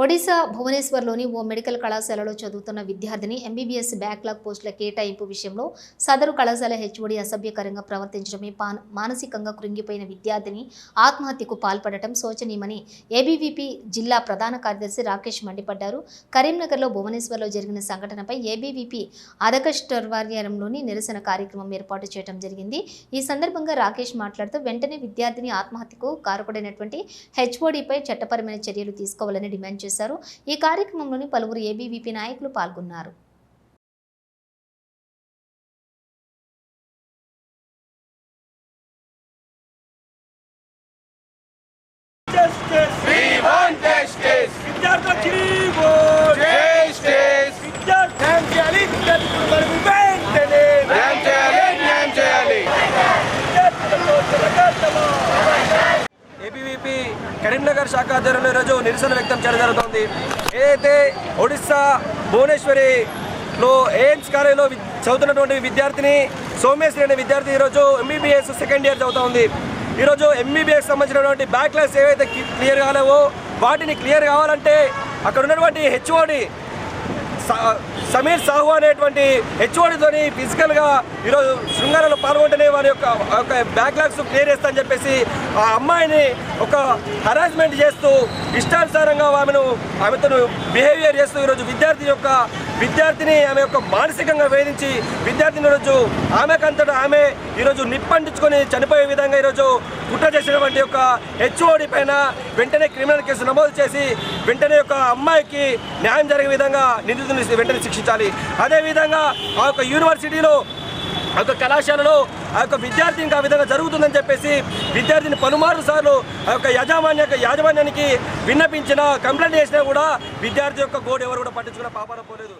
ఒడిశా భువనేశ్వర్లోని ఓ medical కళాశాలలో చదువుతున్న విద్యార్థిని ఎంబీబీఎస్ బ్యాక్లాగ్ పోస్టుల కేటాయింపు విషయంలో సదరు కళాశాల హెచ్ఓడి అసభ్యకరంగా ప్రవర్తించడమే మానసికంగా కృంగిపోయిన విద్యార్థిని ఆత్మహత్యకు పాల్పడటం శోచనీయమని ఏబీవీపీ జిల్లా ప్రధాన కార్యదర్శి రాకేష్ మండిపడ్డారు. కరీంనగర్లో భువనేశ్వర్లో జరిగిన సంఘటనపై ఏబీవీపీ అదకష్టర్వార్యంలోని నిరసన కార్యక్రమం ఏర్పాటు చేయడం జరిగింది. ఈ సందర్భంగా రాకేష్ మాట్లాడుతూ వెంటనే విద్యార్థిని ఆత్మహత్యకు కారకుడైనటువంటి హెచ్ఓడిపై చట్టపరమైన చర్యలు తీసుకోవాలని డిమాండ్ చేశారు. ఈ కార్యక్రమంలోని పలువురు ఏబీవీపీ నాయకులు పాల్గొన్నారు justice. We want justice. విద్యార్థులకి కరీంనగర్ శాఖ ఆధ్వర్యంలో ఈరోజు నిరసన వ్యక్తం చేయడం జరుగుతోంది. ఏదైతే ఒడిస్సా భువనేశ్వరిలో ఎయిమ్స్ కాలేజీలో వి- చదువుతున్నటువంటి విద్యార్థిని సోమేశ్వరి అనే విద్యార్థి ఈరోజు ఎంబీబీఎస్ సెకండ్ ఇయర్ చదువుతా ఉంది ఈరోజు ఎంబీబీఎస్ సంబంధించినటువంటి బ్యాక్లాస్ ఏవైతే క్లియర్ కాలేవో వాటిని క్లియర్ కావాలంటే అక్కడ ఉన్నటువంటి హెచ్ఓడి సమీర్ సాహు అనేటువంటి హెచ్ఓడితోని ఫిజికల్గా ఈరోజు శృంగారంలో పాల్గొంటేనే వారి యొక్క ఒక బ్యాక్లాగ్స్ క్లియర్ చేస్తా అని చెప్పేసి ఆ అమ్మాయిని ఒక హరాస్మెంట్ చేస్తూ ఇష్టానుసారంగా ఆమెను ఆమెతో బిహేవియర్ చేస్తూ ఈరోజు విద్యార్థి యొక్క విద్యార్థిని ఆమె యొక్క మానసికంగా వేధించి విద్యార్థిని ఈరోజు ఆమెకంతటా ఆమె ఈరోజు నిప్పంటించుకొని చనిపోయే విధంగా ఈరోజు కుట్ర చేసినటువంటి యొక్క హెచ్ఓడి పైన వెంటనే క్రిమినల్ కేసు నమోదు చేసి వెంటనే యొక్క అమ్మాయికి న్యాయం జరిగే విధంగా నిందితుని వెంటనే శిక్షించాలి. అదేవిధంగా ఆ యొక్క యూనివర్సిటీలో ఆ యొక్క కళాశాలలో ఆ యొక్క విద్యార్థి ఇంకా విధంగా జరుగుతుందని చెప్పేసి విద్యార్థిని పలుమార్లు సార్లు ఆ యొక్క యాజమాన్య యాజమాన్యానికి విన్నపించిన కంప్లైంట్ చేసినా కూడా విద్యార్థి యొక్క గోడు ఎవరు కూడా పట్టించుకున్న పాపాన పోలేదు.